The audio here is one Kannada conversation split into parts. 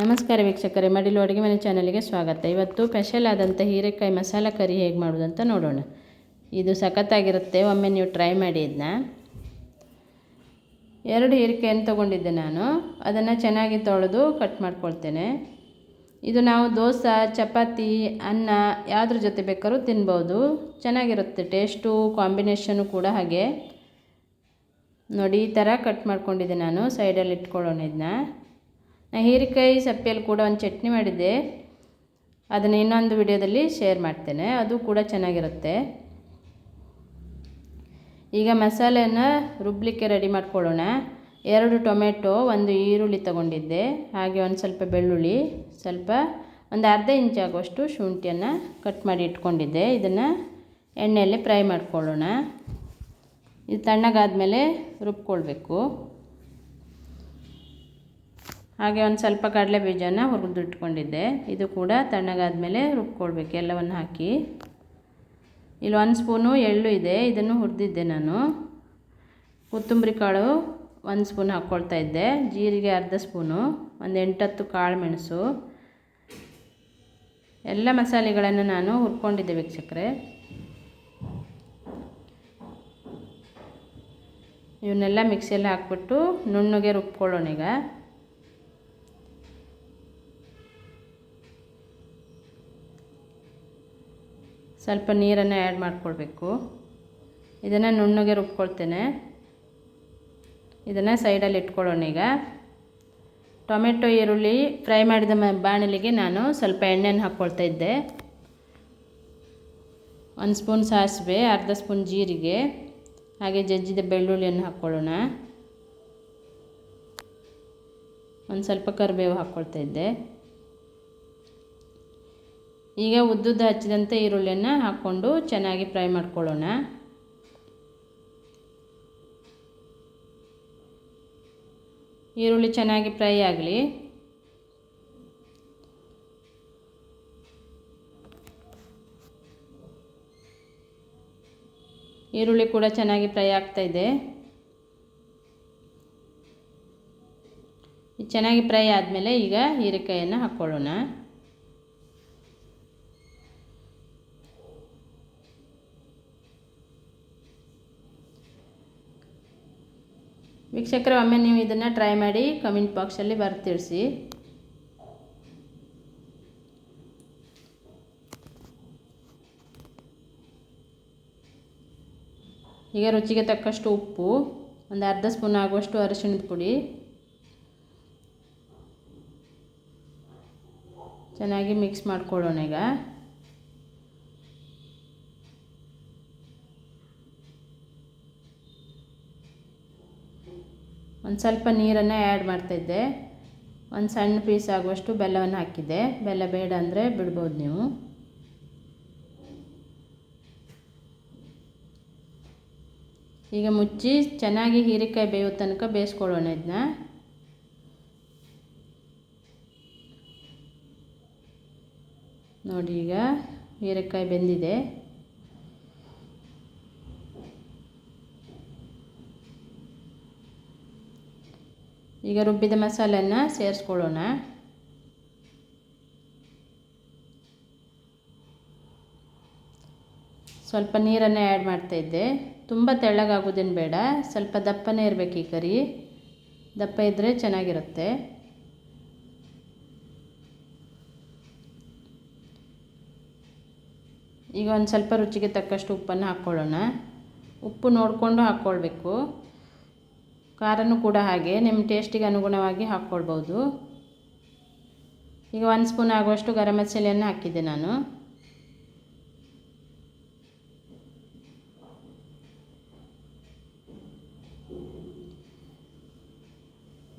ನಮಸ್ಕಾರ ವೀಕ್ಷಕರೇ, ಮಡಿಲು ಅಡುಗೆ ಮನೆ ಚಾನಲ್ಗೆ ಸ್ವಾಗತ. ಇವತ್ತು ಸ್ಪೆಷಲ್ ಆದಂಥ ಹೀರೆಕಾಯಿ ಮಸಾಲ ಕರಿ ಹೇಗೆ ಮಾಡೋದಂತ ನೋಡೋಣ. ಇದು ಸಖತ್ತಾಗಿರುತ್ತೆ, ಒಮ್ಮೆ ನೀವು ಟ್ರೈ ಮಾಡಿ ಇದನ್ನ ಎರಡು ಹೀರೆಕಾಯನ್ನು ತೊಗೊಂಡಿದ್ದೆ ನಾನು. ಅದನ್ನು ಚೆನ್ನಾಗಿ ತೊಳೆದು ಕಟ್ ಮಾಡ್ಕೊಳ್ತೇನೆ. ಇದು ನಾವು ದೋಸೆ, ಚಪಾತಿ, ಅನ್ನ ಯಾವುದ್ರ ಜೊತೆ ಬೇಕಾದ್ರೂ ತಿನ್ಬೋದು. ಚೆನ್ನಾಗಿರುತ್ತೆ, ಟೇಸ್ಟು, ಕಾಂಬಿನೇಷನು ಕೂಡ ಹಾಗೆ. ನೋಡಿ, ಈ ಥರ ಕಟ್ ಮಾಡ್ಕೊಂಡಿದ್ದೆ ನಾನು. ಸೈಡಲ್ಲಿ ಇಟ್ಕೊಳ್ಳೋಣ ಇದನ್ನ ಹೀರೆಕಾಯಿ ಸಪ್ಪೆಯಲ್ಲಿ ಕೂಡ ಒಂದು ಚಟ್ನಿ ಮಾಡಿದ್ದೆ. ಅದನ್ನು ಇನ್ನೊಂದು ವಿಡಿಯೋದಲ್ಲಿ ಶೇರ್ ಮಾಡ್ತೇನೆ. ಅದು ಕೂಡ ಚೆನ್ನಾಗಿರುತ್ತೆ. ಈಗ ಮಸಾಲೆಯನ್ನು ರುಬ್ಲಿಕ್ಕೆ ರೆಡಿ ಮಾಡ್ಕೊಳ್ಳೋಣ. ಎರಡು ಟೊಮೆಟೊ, ಒಂದು ಈರುಳ್ಳಿ ತಗೊಂಡಿದ್ದೆ. ಹಾಗೆ ಒಂದು ಸ್ವಲ್ಪ ಬೆಳ್ಳುಳ್ಳಿ, ಸ್ವಲ್ಪ ಒಂದು ಅರ್ಧ ಇಂಚ್ ಆಗುವಷ್ಟು ಶುಂಠಿಯನ್ನು ಕಟ್ ಮಾಡಿ ಇಟ್ಕೊಂಡಿದ್ದೆ. ಇದನ್ನು ಎಣ್ಣೆಯಲ್ಲಿ ಫ್ರೈ ಮಾಡ್ಕೊಳ್ಳೋಣ. ಇದು ತಣ್ಣಗಾದಮೇಲೆ ರುಬ್ಕೊಳ್ಬೇಕು. ಹಾಗೆ ಒಂದು ಸ್ವಲ್ಪ ಕಡಲೆ ಬೀಜನ ಹುರಿದು ಇಟ್ಕೊಂಡಿದ್ದೆ. ಇದು ಕೂಡ ತಣ್ಣಗಾದಮೇಲೆ ರುಬ್ಕೊಳ್ಬೇಕು, ಎಲ್ಲವನ್ನು ಹಾಕಿ. ಇಲ್ಲಿ ಒಂದು ಸ್ಪೂನು ಎಳ್ಳು ಇದೆ, ಇದನ್ನು ಹುರಿದಿದ್ದೆ ನಾನು. ಕೊತ್ತಂಬರಿ ಕಾಳು ಒಂದು ಸ್ಪೂನ್ ಹಾಕ್ಕೊಳ್ತಾ ಇದ್ದೆ, ಜೀರಿಗೆ ಅರ್ಧ ಸ್ಪೂನು, ಒಂದು ಎಂಟತ್ತು ಕಾಳು ಮೆಣಸು. ಎಲ್ಲ ಮಸಾಲೆಗಳನ್ನು ನಾನು ಹುರ್ಕೊಂಡಿದ್ದೆ ವೀಕ್ಷಕರೆ. ಇವನ್ನೆಲ್ಲ ಮಿಕ್ಸಿಯಲ್ಲಿ ಹಾಕ್ಬಿಟ್ಟು ನುಣ್ಣಗೆ ರುಬ್ಕೊಳ್ಳೋಣ ಈಗ. ಸ್ವಲ್ಪ ನೀರನ್ನು ಆ್ಯಡ್ ಮಾಡಿಕೊಳ್ಬೇಕು. ಇದನ್ನು ನುಣ್ಣಗೆ ರುಬ್ಕೊಳ್ತೇನೆ. ಇದನ್ನು ಸೈಡಲ್ಲಿ ಇಟ್ಕೊಳ್ಳೋಣ ಈಗ. ಟೊಮೆಟೊ, ಈರುಳ್ಳಿ ಫ್ರೈ ಮಾಡಿದ ಬಾಣಲಿಗೆ ನಾನು ಸ್ವಲ್ಪ ಎಣ್ಣೆಯನ್ನು ಹಾಕ್ಕೊಳ್ತಾ ಇದ್ದೆ. ಒಂದು ಸ್ಪೂನ್ ಸಾಸಿವೆ, ಅರ್ಧ ಸ್ಪೂನ್ ಜೀರಿಗೆ, ಹಾಗೆ ಜಜ್ಜಿದ ಬೆಳ್ಳುಳ್ಳಿಯನ್ನು ಹಾಕ್ಕೊಳ್ಳೋಣ. ಒಂದು ಸ್ವಲ್ಪ ಕರಿಬೇವು ಹಾಕ್ಕೊಳ್ತಾ ಇದ್ದೆ. ಈಗ ಉದ್ದುದ್ದ ಹಚ್ಚಿದಂಥ ಈರುಳ್ಳಿಯನ್ನು ಹಾಕ್ಕೊಂಡು ಚೆನ್ನಾಗಿ ಫ್ರೈ ಮಾಡ್ಕೊಳ್ಳೋಣ. ಈರುಳ್ಳಿ ಚೆನ್ನಾಗಿ ಫ್ರೈ ಆಗಲಿ. ಈರುಳ್ಳಿ ಕೂಡ ಚೆನ್ನಾಗಿ ಫ್ರೈ ಆಗ್ತಾ ಇದೆ. ಚೆನ್ನಾಗಿ ಫ್ರೈ ಆದಮೇಲೆ ಈಗ ಹೀರೆಕಾಯನ್ನು ಹಾಕ್ಕೊಳ್ಳೋಣ ವೀಕ್ಷಕರ, ಒಮ್ಮೆ ನೀವು ಇದನ್ನು ಟ್ರೈ ಮಾಡಿ ಕಮೆಂಟ್ ಬಾಕ್ಸಲ್ಲಿ ಬರ್ತಿಳಿಸಿ ಈಗ ರುಚಿಗೆ ತಕ್ಕಷ್ಟು ಉಪ್ಪು, ಒಂದು ಅರ್ಧ ಸ್ಪೂನ್ ಆಗುವಷ್ಟು ಅರಿಶಿಣದ ಪುಡಿ. ಚೆನ್ನಾಗಿ ಮಿಕ್ಸ್ ಮಾಡ್ಕೊಳ್ಳೋಣ ಈಗ. ಒಂದು ಸ್ವಲ್ಪ ನೀರನ್ನು ಆ್ಯಡ್ ಮಾಡ್ತಾಯಿದ್ದೆ ಒಂದು ಸಣ್ಣ ಪೀಸ್ ಆಗುವಷ್ಟು ಬೆಲ್ಲವನ್ನು ಹಾಕಿದ್ದೆ. ಬೆಲ್ಲ ಬೇಡ ಅಂದರೆ ಬಿಡ್ಬೋದು ನೀವು. ಈಗ ಮುಚ್ಚಿ ಚೆನ್ನಾಗಿ ಹೀರೆಕಾಯಿ ಬೇಯೋ ತನಕ ಬೇಯಿಸ್ಕೊಳ್ಳೋಣ ಇದನ್ನ ನೋಡಿ ಈಗ ಹೀರೆಕಾಯಿ ಬೆಂದಿದೆ. ಈಗ ರುಬ್ಬಿದ ಮಸಾಲೆಯನ್ನು ಸೇರಿಸ್ಕೊಳ್ಳೋಣ. ಸ್ವಲ್ಪ ನೀರನ್ನು ಆ್ಯಡ್ ಮಾಡ್ತಾಯಿದ್ದೆ ತುಂಬ ತೆಳ್ಳಗಾಗೋದೇನು ಬೇಡ, ಸ್ವಲ್ಪ ದಪ್ಪನೇ ಇರಬೇಕು ಈ ಕರಿ. ದಪ್ಪ ಇದ್ದರೆ ಚೆನ್ನಾಗಿರುತ್ತೆ. ಈಗ ಒಂದು ಸ್ವಲ್ಪ ರುಚಿಗೆ ತಕ್ಕಷ್ಟು ಉಪ್ಪನ್ನು ಹಾಕ್ಕೊಳ್ಳೋಣ. ಉಪ್ಪು ನೋಡಿಕೊಂಡು ಹಾಕ್ಕೊಳ್ಬೇಕು. ಖಾರನೂ ಕೂಡ ಹಾಗೆ, ನಿಮ್ಮ ಟೇಸ್ಟಿಗೆ ಅನುಗುಣವಾಗಿ ಹಾಕ್ಕೊಳ್ಬೋದು ಈಗ ಒಂದು ಸ್ಪೂನ್ ಆಗುವಷ್ಟು ಗರಂ ಮಸಾಲೆಯನ್ನು ಹಾಕಿದ್ದೆ ನಾನು.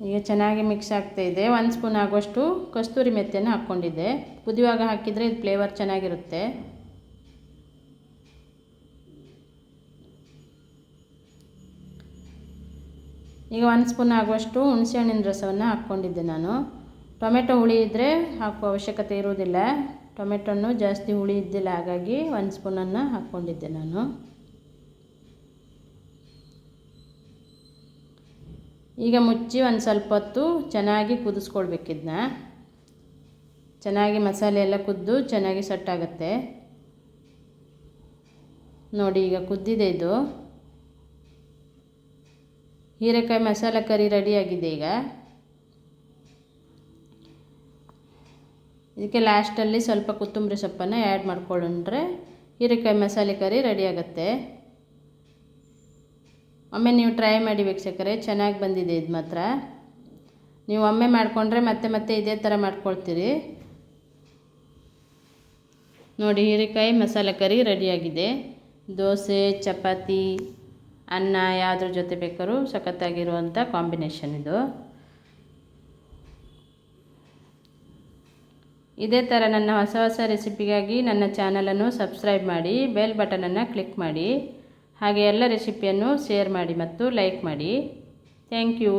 ಈಗ ಚೆನ್ನಾಗಿ ಮಿಕ್ಸ್ ಆಗ್ತಾ ಇದೆ. ಒಂದು ಸ್ಪೂನ್ ಆಗುವಷ್ಟು ಕಸ್ತೂರಿ ಮೆತ್ತೆಯನ್ನು ಹಾಕ್ಕೊಂಡಿದ್ದೆ. ಕುದಿಯುವಾಗ ಹಾಕಿದರೆ ಇದು ಫ್ಲೇವರ್ ಚೆನ್ನಾಗಿರುತ್ತೆ. ಈಗ ಒಂದು ಸ್ಪೂನ್ ಆಗುವಷ್ಟು ಹುಣಸೆಹಣ್ಣಿನ ರಸವನ್ನು ಹಾಕ್ಕೊಂಡಿದ್ದೆ ನಾನು. ಟೊಮೆಟೊ ಹುಳಿ ಇದ್ದರೆ ಹಾಕುವ ಅವಶ್ಯಕತೆ ಇರುವುದಿಲ್ಲ. ಟೊಮೆಟೊನ್ನು ಜಾಸ್ತಿ ಹುಳಿ ಇದ್ದಿಲ್ಲ, ಹಾಗಾಗಿ ಒಂದು ಸ್ಪೂನನ್ನು ಹಾಕ್ಕೊಂಡಿದ್ದೆ ನಾನು. ಈಗ ಮುಚ್ಚಿ ಒಂದು ಸ್ವಲ್ಪ ಹೊತ್ತು ಚೆನ್ನಾಗಿ ಕುದಿಸ್ಕೊಳ್ಬೇಕಿದ್ನ ಚೆನ್ನಾಗಿ ಮಸಾಲೆ ಎಲ್ಲ ಕುದ್ದು ಚೆನ್ನಾಗಿ ಸಟ್ಟಾಗುತ್ತೆ. ನೋಡಿ ಈಗ ಕುದ್ದಿದೆ ಇದು. ಹೀರೆಕಾಯಿ ಮಸಾಲ ಕರಿ ರೆಡಿಯಾಗಿದೆ ಈಗ. ಇದಕ್ಕೆ ಲಾಸ್ಟಲ್ಲಿ ಸ್ವಲ್ಪ ಕೊತ್ತಂಬರಿ ಸೊಪ್ಪನ್ನು ಆ್ಯಡ್ ಮಾಡ್ಕೊಂಡ್ರೆ ಹೀರೆಕಾಯಿ ಮಸಾಲೆ ಕರಿ ರೆಡಿಯಾಗತ್ತೆ ಒಮ್ಮೆ ನೀವು ಟ್ರೈ ಮಾಡಿ ವೀಕ್ಷಕರೇ, ಚೆನ್ನಾಗಿ ಬಂದಿದೆ ಇದು ಮಾತ್ರ. ನೀವು ಒಮ್ಮೆ ಮಾಡಿಕೊಂಡ್ರೆ ಮತ್ತೆ ಮತ್ತೆ ಇದೇ ಥರ ಮಾಡ್ಕೊಳ್ತೀರಿ. ನೋಡಿ, ಹೀರೆಕಾಯಿ ಮಸಾಲೆ ಕರಿ ರೆಡಿಯಾಗಿದೆ ದೋಸೆ, ಚಪಾತಿ ಅನ್ನ ಯಾವುದ್ರ ಜೊತೆ ಬೇಕಾದ್ರೂ ಸಖತ್ತಾಗಿರುವಂಥ ಕಾಂಬಿನೇಷನ್ ಇದು. ಇದೇ ಥರ ನನ್ನ ಹೊಸ ಹೊಸ ರೆಸಿಪಿಗಾಗಿ ನನ್ನ ಚಾನಲನ್ನು ಸಬ್ಸ್ಕ್ರೈಬ್ ಮಾಡಿ ಬೆಲ್ ಬಟನನ್ನು ಕ್ಲಿಕ್ ಮಾಡಿ, ಹಾಗೆ ಎಲ್ಲ ರೆಸಿಪಿಯನ್ನು ಶೇರ್ ಮಾಡಿ ಮತ್ತು ಲೈಕ್ ಮಾಡಿ. Thank you